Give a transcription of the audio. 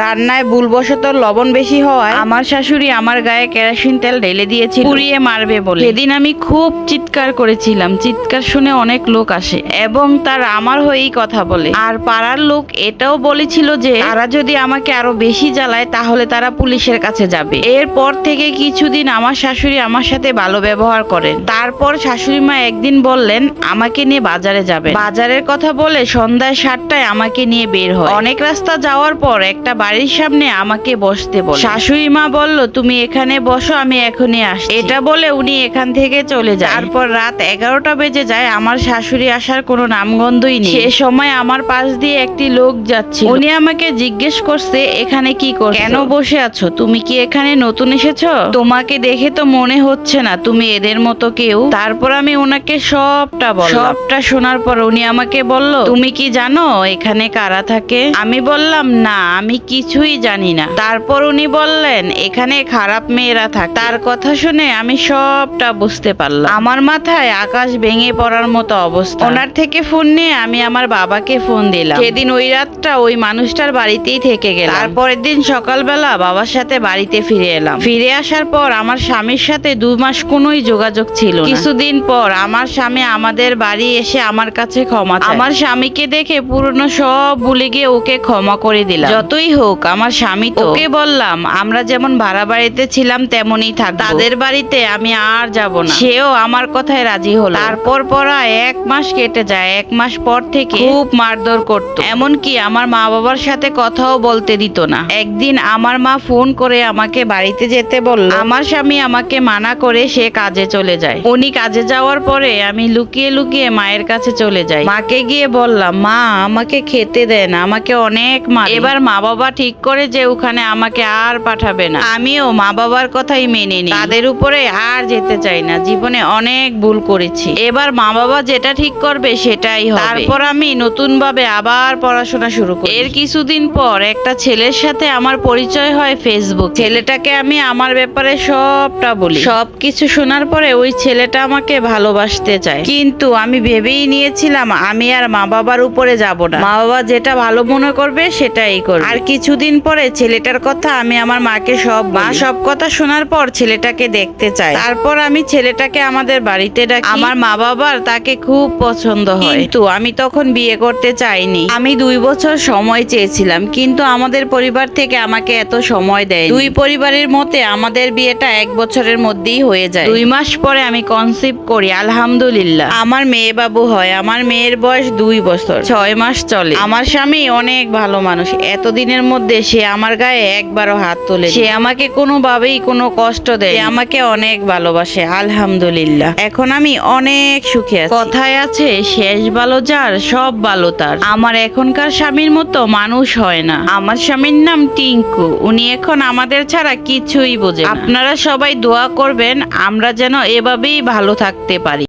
রান্নায় ভুলবশত লবণ বেশি হওয়ায় আমার শাশুড়ি আমার গায়ে কেরোসিন তেল ঢেলে দিয়েছিল। পুড়িয়ে মারবে বলে। সেদিন আমি খুব চিৎকার করেছিলাম। চিৎকার শুনে অনেক লোক আসে এবং তার আমার হয়েই কথা বলে। আর পাড়ার লোক এটাও বলেছিল যে তারা যদি আমাকে আরও বেশি জ্বালায় তাহলে তারা পুলিশের কাছে যাবে। এরপর থেকে কিছুদিন আমার শাশুড়ি আমার সাথে ভালো ব্যবহার করেন। তারপর শাশুড়ি মা একদিন বললেন আমাকে নিয়ে বাজারে যাবে বাজারের কথা বলে সন্ধ্যায় সাতটায় আমাকে নিয়ে বের হয়। অনেক রাস্তা যাওয়ার পর একটা বাড়ির সামনে আমাকে বসতে বলে। শাশুড়ি মা বলল, তুমি এখানে বসো, আমি এখনই আসছি। এটা বলে উনি এখান থেকে চলে যায়। তারপর রাত এগারোটা বেজে যায়, আমার শাশুড়ি আসার কোনো নামগন্ধই নেই। সে সময় আমার পাশ দিয়ে একটি লোক যাচ্ছে উনি আমাকে জিজ্ঞেস করছে, এখানে কি করছ? কেন বসে আছো? তুমি কি এখানে নতুন এসেছ? তোমাকে দেখে তো মনে হচ্ছে না, তুমি এদের মতো কেউ। তারপর আমি ওনাকে সবটা বল সবটা শোনার পর উনি আমাকে বলল, তুমি কি জানো এখানে কারা থাকে? আমি বললাম, না, আমি কিছুই জানি না। তারপর উনি বললেন, এখানে খারাপ মেয়েরা থাকে। তার কথা শুনে আমি সবটা বুঝতে পারলাম। আমার মাথায় আকাশ ভেঙে পড়ার মতো অবস্থা। ওনার থেকে ফোন নিয়ে আমি আমার বাবাকে ফোন দিলাম। সেদিন ওই রাতটা ওই মানুষটার বাড়িতেই থেকে গেলাম। তারপরের দিন সকালবেলা বাবার সাথে বাড়িতে ফিরে এলাম। ফিরে আসার পর আমার স্বামীর সাথে দু মাস কোনোই যোগাযোগ ছিল কিছুদিন পর আমার স্বামী আমাদের বাড়ি এসে আমার কাছে ক্ষমা। আমার স্বামীকে দেখে পুরনো সব ভুলে গিয়ে ওকে ক্ষমা করে দিলাম। যতই হোক আমার স্বামী তো। ওকে বললাম আমরা যেমন ভাড়া বাড়িতে ছিলাম তেমনই থাক তাদের বাড়িতে আমি আর যাব না। সেও আমার কথায় রাজি হলো। তারপর পরা এক মাস কেটে যায় এক মাস পর থেকে খুব মারধর করতো। এমনকি আমার মা বাবার সাথে কথাও বলতে দিত না। একদিন আমার মা ফোন করে আমাকে বাড়িতে যেতে বলল আমার স্বামী আমাকে মানা করে সে কাজে চলে যায়। উনি কাজে যাওয়ার পরে আমি লুকিয়ে লুকিয়ে মায়ের কাছে চলে যাই। মাকে গিয়ে বললাম মা আমাকে খেতে দেন আমাকে অনেক মা এবার মা বাবা ঠিক করে যে ওখানে আমাকে আর পাঠাবে না। আমিও মা বাবার কথাই মেনে নিই। তাদের উপরে আর যেতে চাই না। জীবনে অনেক ভুল করেছি। এবার মা বাবা যেটা ঠিক করবে সেটাই হবে। তারপর আমি নতুন ভাবে আবার পড়াশোনা শুরু করি। এর কিছুদিন পর একটা ছেলের সাথে আমার পরিচয় হয় ফেসবুক ছেলেটাকে আমি আমার ব্যাপারে সবটা বলি। সবকিছু শোনার পরে ওই ছেলেটা আমাকে ভালোবাসতে চায়। কিন্তু আমি ভেবেই নিয়েছিলাম আমি আর মা বাবার উপরে যাব না। মা বাবা যেটা ভালো মনে করবে সেটাই করবে। আর কিছুদিন পরে ছেলেটার কথা আমি আমার মাকে সব মা সব কথা শোনার পর ছেলেটাকে দেখতে চাই। তারপর আমি ছেলেটাকে আমাদের বাড়িতে ডাকি। আমার মা বাবার তাকে খুব পছন্দ হয়। কিন্তু আমি তখন বিয়ে করতে চাইনি। আমি দুই বছর সময় চেয়েছিলাম কিন্তু আমাদের পরিবার থেকে আমাকে এত সময় দেয় দুই পরিবারের মতে আমাদের বিয়েটা এক বছরের মধ্যেই হয়ে যায়। দুই মাস পরে আমি কনসিভ করি আলহামদুলিল্লাহ। আমার মেয়ে বাবু হয় আমার মেয়ের বয়স দুই বছর। ছয় মাস চলে। আমার স্বামী অনেক ভালো মানুষ। এতদিনের মধ্যে সে আমার গায়ে একবারও হাত তোলে সে আমাকে কোনোভাবেই কোনো কষ্ট দেয় আমাকে অনেক ভালোবাসে, আলহামদুলিল্লাহ। এখন আমি অনেক সুখে আছি। কথায় আছে, শেষ ভালো যার, সব ভালো তার। আমার এখনকার স্বামীর মতো মানুষ হয় না। আমার স্বামীর নাম টিঙ্কু। উনি এখন আমাদের ছাড়া কিছুই বোঝে আপনারা সবাই দোয়া করবেন, আমরা যেন এভাবেই ভালো থাকতে পারি।